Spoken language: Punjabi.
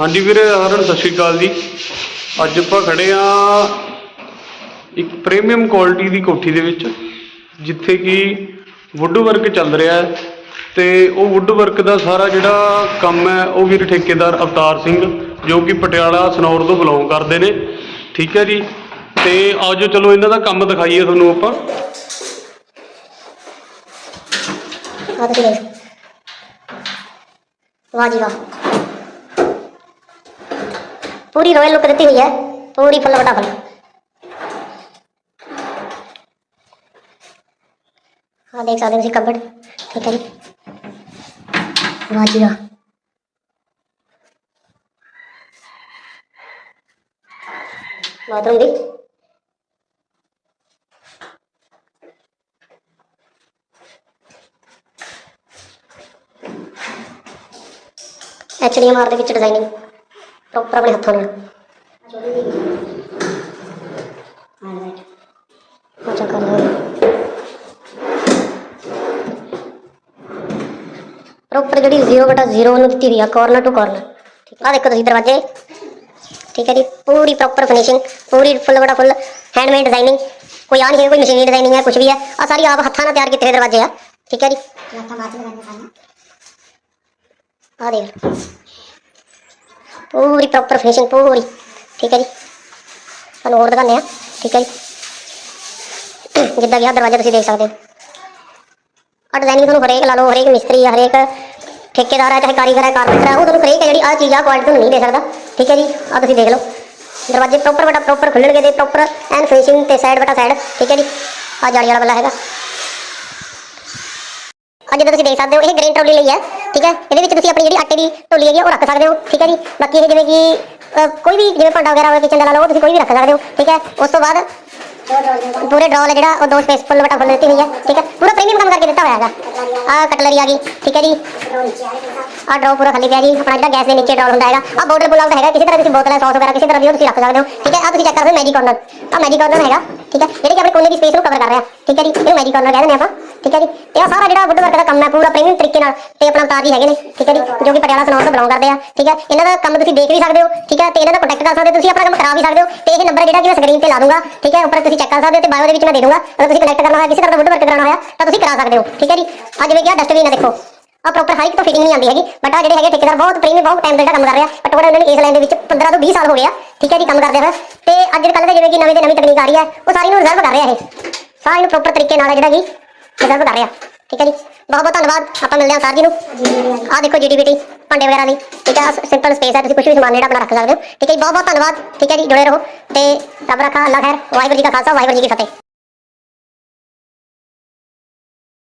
ਹਾਂਜੀ ਵੀਰੇ ਸਾਰਿਆਂ ਨੂੰ ਸਤਿ ਸ਼੍ਰੀ ਅਕਾਲ ਜੀ। ਅੱਜ ਆਪਾਂ ਖੜੇ ਆ ਇੱਕ ਪ੍ਰੀਮੀਅਮ ਕੁਆਲਿਟੀ ਦੀ ਕੋਠੀ ਦੇ ਵਿੱਚ, ਜਿੱਥੇ ਕਿ ਵੁੱਡ ਵਰਕ ਚੱਲ ਰਿਹਾ ਹੈ। ਤੇ ਉਹ ਵੁੱਡ ਵਰਕ ਦਾ ਸਾਰਾ ਜਿਹੜਾ ਕੰਮ ਹੈ, ਉਹ ਵੀਰ ਠੇਕੇਦਾਰ ਅਵਤਾਰ ਸਿੰਘ, ਜੋ ਕਿ ਪਟਿਆਲਾ, ਸਨੌਰ ਤੋਂ ਬਿਲੋਂਗ ਕਰਦੇ ਨੇ। ਠੀਕ ਹੈ ਜੀ। ਤੇ ਆਜੋ ਚਲੋ ਇਹਨਾਂ ਦਾ ਕੰਮ ਦਿਖਾਈਏ ਤੁਹਾਨੂੰ ਆਪਾਂ। ਵਾਹ ਜੀ। ਵਾਹ ਪੂਰੀ ਰਾਇਲ ਲੁੱਕ ਦਿੱਤੀ ਹੋਈ ਹੈ ਪੂਰੀ ਫੁੱਲ ਵੱਡਾ ਫੁੱਲ ਹਾਂ ਦੇਖ ਸਕਦੇ ਹੋ ਤੁਸੀਂ ਕਬੜ ਠੀਕ ਹੈ ਜੀ ਵਾਹ ਜੀ ਵਾਹ ਬਾਥਰੂਮ ਵੀ ਐਚਡੀਐਮਆਰ ਦੇ ਵਿੱਚ ਡਿਜ਼ਾਈਨਿੰਗ ਪ੍ਰੋਪਰ ਆਪਣੇ ਹੱਥਾਂ ਨਾਲ ਅੱਛਾ ਕਰ ਲਓ ਪ੍ਰੋਪਰ ਜਿਹੜੀ 0 ਬਟਾ 0 ਨੂੰ ਦਿੱਤੀ ਹੋਈ ਆ ਕਾਰਨਰ ਟੂ ਕਾਰਨਰ ਠੀਕ ਆ ਦੇਖੋ ਤੁਸੀਂ ਦਰਵਾਜ਼ੇ ਠੀਕ ਹੈ ਜੀ ਪੂਰੀ ਪ੍ਰੋਪਰ ਫਿਨਿਸ਼ਿੰਗ ਪੂਰੀ ਫੁੱਲ ਬਟਾ ਫੁੱਲ ਹੈਂਡਮੇਡ ਡਿਜ਼ਾਈਨਿੰਗ ਕੋਈ ਆ ਨਹੀਂ ਹੈ ਕੋਈ ਮਸ਼ੀਨੀ ਡਿਜ਼ਾਈਨਿੰਗ ਹੈ ਕੁਝ ਵੀ ਹੈ ਆ ਸਾਰੀ ਆਪ ਹੱਥਾਂ ਨਾਲ ਤਿਆਰ ਕੀਤੇ ਹੋਏ ਦਰਵਾਜ਼ੇ ਆ ਠੀਕ ਹੈ ਜੀ ਲੱਤਾਂ ਬਾਅਦ ਚ ਲਗਾਉਣੀਆਂ ਸਾਰੀਆਂ ਆ ਦੇਖ। ਪੂਰੀ ਪ੍ਰੋਪਰ ਫਿਨਿਸ਼ਿੰਗ ਪੂਰੀ, ਠੀਕ ਹੈ ਜੀ। ਤੁਹਾਨੂੰ ਹੋਰ ਦਿਖਾਉਂਦੇ ਆ ਠੀਕ ਹੈ ਜੀ। ਜਿੱਦਾਂ ਕਿ ਆਹ ਦਰਵਾਜ਼ਾ ਤੁਸੀਂ ਦੇਖ ਸਕਦੇ ਹੋ। ਆ ਡਿਜ਼ਾਈਨਿੰਗ ਤੁਹਾਨੂੰ ਹਰੇਕ ਲਾ ਲਓ, ਹਰੇਕ ਮਿਸਤਰੀ ਆ, ਹਰੇਕ ਠੇਕੇਦਾਰ ਹੈ ਚਾਹੇ ਕਾਰੀਗਰ ਹੈ ਕਾਰਪੈਂਟਰ ਹੈ ਉਹ ਤੁਹਾਨੂੰ ਹਰੇਕ ਹੈ ਜਿਹੜੀ ਆ ਚੀਜ਼ ਆ ਕੁਆਲਿਟੀ ਤੁਹਾਨੂੰ ਨਹੀਂ ਦੇ ਸਕਦਾ, ਠੀਕ ਹੈ ਜੀ। ਆ ਤੁਸੀਂ ਦੇਖ ਲਓ। ਦਰਵਾਜ਼ੇ ਪ੍ਰੋਪਰ ਬਟਾ ਪ੍ਰੋਪਰ ਖੁੱਲਣਗੇ ਦੇ ਪ੍ਰੋਪਰ ਐਂਡ ਫਿਨਿਸ਼ਿੰਗ ਤੇ ਸਾਈਡ ਬਟਾ ਸਾਈਡ ਠੀਕ ਹੈ ਜੀ। ਆ ਜਾਲੀ ਵਾਲਾ ਬੱਲਾ ਹੈਗਾ। ਅੱਜ ਜਿੱਦਾਂ ਤੁਸੀਂ ਦੇਖ ਸਕਦੇ ਹੋ, ਇਹ ਗ੍ਰੇਨ ਟਰੋਲੀ ਲਈ ਹੈ। ਠੀਕ ਹੈ? ਇਹਦੇ ਵਿੱਚ ਤੁਸੀਂ ਆਪਣੀ ਜਿਹੜੀ ਆਟੇ ਦੀ ਢੋਲੀ ਹੈਗੀ ਹੈ ਉਹ ਰੱਖ ਸਕਦੇ ਹੋ ਠੀਕ ਹੈ ਜੀ? ਬਾਕੀ ਇਹ ਜਿਵੇਂ ਕਿ ਅ, ਕੋਈ ਵੀ ਜਿਵੇਂ ਭਾਂਡਾ ਵਗੈਰਾ ਹੋਵੇ ਕਿਚਨ ਦਾ ਲਾ ਲਓ ਉਹ ਤੁਸੀਂ ਕੋਈ ਵੀ ਰੱਖ ਸਕਦੇ ਹੋ ਠੀਕ ਹੈ? ਉਸ ਤੋਂ ਬਾਅਦ ਪੂਰੇ ਡਰਾਲ ਹੈ ਜਿਹੜਾ ਉਹ ਦੋ ਸਪੇਸ ਫੁੱਲ ਬਟਾ ਫੁੱਲ ਦਿੱਤੀ ਹੋਈ ਹੈ ਠੀਕ ਹੈ? ਪੂਰਾ ਪ੍ਰੀਮੀਅਮ ਕੰਮ ਕਰਕੇ ਦਿੱਤਾ ਹੋਇਆ ਹੈਗਾ। ਆ ਕਟਲਰੀ ਆ ਗਈ ਠੀਕ ਹੈ ਜੀ? ਆਹ ਡਰਾਅ ਪੂਰਾ ਖਾਲੀ ਪਿਆ ਜੀ ਆਪਣਾ ਜਿਹੜਾ ਗੈਸ ਦੇ ਨੀਚੇ ਡਰਾਅ ਹੁੰਦਾ ਹੈਗਾ ਆ ਬੋਟਲ ਪੁੱਲ ਆਊਟ ਹੈਗਾ ਕਿਸੇ ਤਰ੍ਹਾਂ ਤੁਸੀਂ ਬੋਤਲ ਹੈ ਸੌਸ ਵਗੈਰਾ ਕਿਸੇ ਤਰ੍ਹਾਂ ਦੀ ਉਹ ਤੁਸੀਂ ਰੱਖ ਸਕਦੇ ਹੋ ਠੀਕ ਹੈ? ਆ ਤੁਸੀਂ ਚੈੱਕ ਕਰਦੇ ਹੋ ਮੈਜੀ ਕਾਰਨਰ ਆ ਮੈਜੀ ਕਾਰਨਰ ਹੈਗਾ। ਠੀਕ ਹੈ? ਜਿਹੜੇ ਕਿ ਆਪਣੇ ਕੋਨੇ ਦੀ ਸਪੇਸ ਨੂੰ ਕਵਰ ਕਰ ਰਿਹਾ। ਠੀਕ ਹੈ ਜੀ? ਇਹਨੂੰ ਮੈਜੀ ਕਾਰਨਰ ਕਹਿੰਦੇ ਨੇ ਆਪਾਂ। ਠੀਕ ਹੈ ਜੀ? ਤੇ ਆ ਸਾਰਾ ਜਿਹੜਾ ਵੁੱਡ ਵਰਕ ਦਾ ਕੰਮ ਹੈ, ਪੂਰਾ ਪ੍ਰੀਮੀਅਮ ਤਰੀਕੇ ਨਾਲ ਤੇ ਆਪਣਾ ਉਤਾਰ ਜੀ ਹੈਗੇ ਨੇ। ਠੀਕ ਹੈ ਜੀ? ਜੋ ਕਿ ਪਟਿਆਲਾ ਸਨੌਰ ਤੋਂ ਬਿਲੋਂਗ ਕਰਦੇ ਆ। ਠੀਕ ਹੈ? ਇਹਨਾਂ ਦਾ ਕੰਮ ਤੁਸੀਂ ਦੇਖ ਵੀ ਸਕਦੇ ਹੋ। ਠੀਕ ਹੈ? ਤੇ ਇਹਨਾਂ ਦਾ ਕੰਟੈਕਟ ਕਰ ਸਕਦੇ ਤੁਸੀਂ ਆਪਣਾ ਕੰਮ ਕਰਾ ਵੀ ਸਕਦੇ ਹੋ। ਤੇ ਇਹ ਨੰਬਰ ਜਿਹੜਾ ਕਿ ਮੈਂ ਸਕਰੀਨ ਤੇ ਲਾ ਦੂੰਗਾ। ਠੀਕ ਹੈ? ਉੱਪਰ ਤੁਸੀਂ ਚੈੱਕ ਕਰ ਸਕਦੇ ਹੋ ਤੇ ਬਾਇਓ ਦੇ ਵਿੱਚ ਮੈਂ ਦੇ ਦੂੰਗਾ। ਅਗਰ ਤੁਸੀਂ ਕਨੈਕਟ ਕਰਨਾ ਹੋਇਆ, ਕਿਸੇ ਤਰ੍ਹਾਂ ਦਾ ਵੁੱਡ ਵਰਕ ਕਰਾਉਣਾ ਹੋਇਆ, ਤਾਂ ਤੁਸੀਂ ਕਰਾ ਸਕਦੇ ਹੋ। ਠੀਕ ਹੈ ਜੀ? ਆ ਜਿਵੇਂ ਕਿ ਆ ਡਸਟਬਿਨ ਹੈ ਦੇਖੋ। ਆ ਪ੍ਰੋਪਰ ਹਾਈਟ ਤੋਂ ਫਿਟਿੰਗ ਨਹੀਂ ਆਉਂਦੀ ਹੈਗੀ। ਬਟ ਆ ਜਿਹੜੇ ਹੈਗੇ ਠੇਕੇਦਾਰ, ਬਹੁਤ ਪ੍ਰੀਮੀਅਮ ਬਹੁਤ ਟਾਈਮ ਦਾ ਕੰਮ ਕਰ ਰਿਹਾ ਘੱਟੋ ਉਹਨਾਂ ਨੇ ਇਸ ਲਾਈਨ ਦੇ ਵਿੱਚ 15 ਤੋਂ 20 ਸਾਲ ਹੋ ਗਿਆ ਠੀਕ ਹੈ ਜੀ? ਕੰਮ ਕਰਦੇ ਹੋਏ। ਤੇ ਅੱਜ ਕੱਲ੍ਹ ਦੇ ਜਿਵੇਂ ਕਿ ਨਵੇਂ ਤੇ ਨਵੀਂ ਤਕਨੀਕ ਆ ਰਹੀ ਹੈ, ਉਹ ਸਾਰੀ ਨੂੰ ਰਿਜ਼ਰਵ ਕਰ ਰਿਹਾ ਇਹ। ਸਾਰੀ ਨੂੰ ਪ੍ਰੋਪਰ ਤਰੀਕੇ ਨਾਲ ਜਿਹੜਾ ਕਿ ਰਿਜ਼ਰਵ ਕਰ ਰਿਹਾ। ਠੀਕ ਹੈ ਜੀ? ਬਹੁਤ ਬਹੁਤ ਧੰਨਵਾਦ, ਆਪਾਂ ਮਿਲਦੇ ਹਾਂ ਸਰ ਜੀ ਨੂੰ। ਆਹ ਦੇਖੋ ਜੀਡੀਪੀਟੀ ਭਾਂਡੇ ਵਗੈਰਾ ਦੀ। ਠੀਕ ਹੈ ਸਿੰਪਲ ਸਪੇਸ ਹੈ, ਤੁਸੀਂ ਕੁਝ ਵੀ ਸਮਾਨ ਜਿਹੜਾ ਆਪਣਾ ਰੱਖ ਸਕਦੇ ਹੋ। ਠੀਕ ਹੈ ਜੀ, ਬਹੁਤ ਬਹੁਤ ਧੰਨਵਾਦ। ਠੀਕ ਹੈ ਜੀ, ਜੁੜੇ ਰਹੋ। ਤੇ ਰੱਬ ਰੱਖਾ, ਅੱਲਾ ਖੈਰ। ਵਾਹਿਗੁਰੂ ਜੀ ਕਾ ਖਾਲਸਾ, ਵਾਹਿਗੁਰੂ ਜੀ ਕੀ ਫਤਿਹ।